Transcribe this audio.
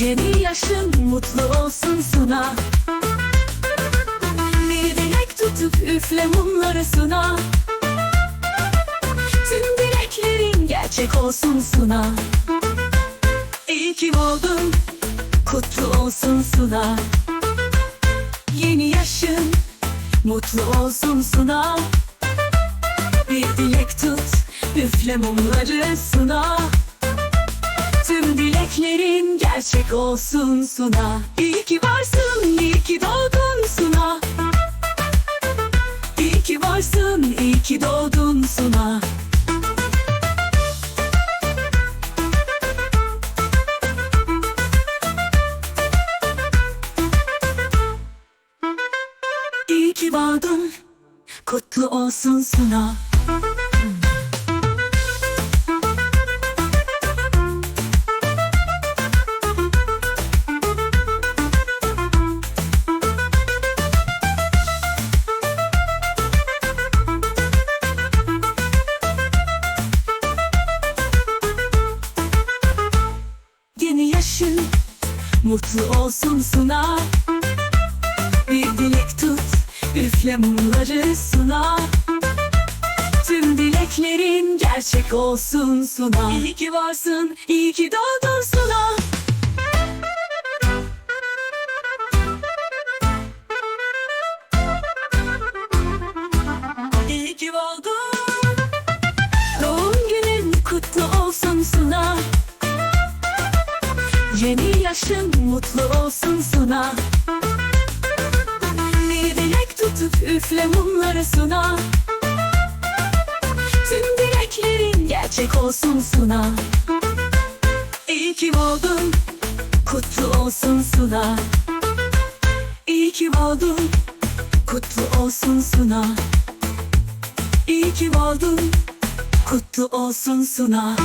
Yeni yaşın mutlu olsun Suna Bir dilek tutup üfle mumları Suna. Tüm dileklerin gerçek olsun Suna. İyi ki doğdun Kutlu olsun Suna. Yeni yaşın Mutlu olsun Suna. Bir dilek tut Üfle mumları Suna gerçek olsun Suna. İyi ki varsın, iyi ki doğdun Suna. İyi ki varsın, iyi ki doğdun Suna. İyi ki doğdun, kutlu olsun Suna mutlu olsun Suna. Bir dilek tut üfle mumları Suna. Tüm dileklerin gerçek olsun Suna. İyi ki varsın, iyi ki doğdun Suna Yeni yaşın mutlu olsun Suna. Bir dilek tutup üfle mumları Suna. Tüm dileklerin gerçek olsun Suna. İyi ki doğdun Kutlu olsun Suna. İyi ki doğdun Kutlu olsun Suna. İyi ki doğdun Kutlu olsun Suna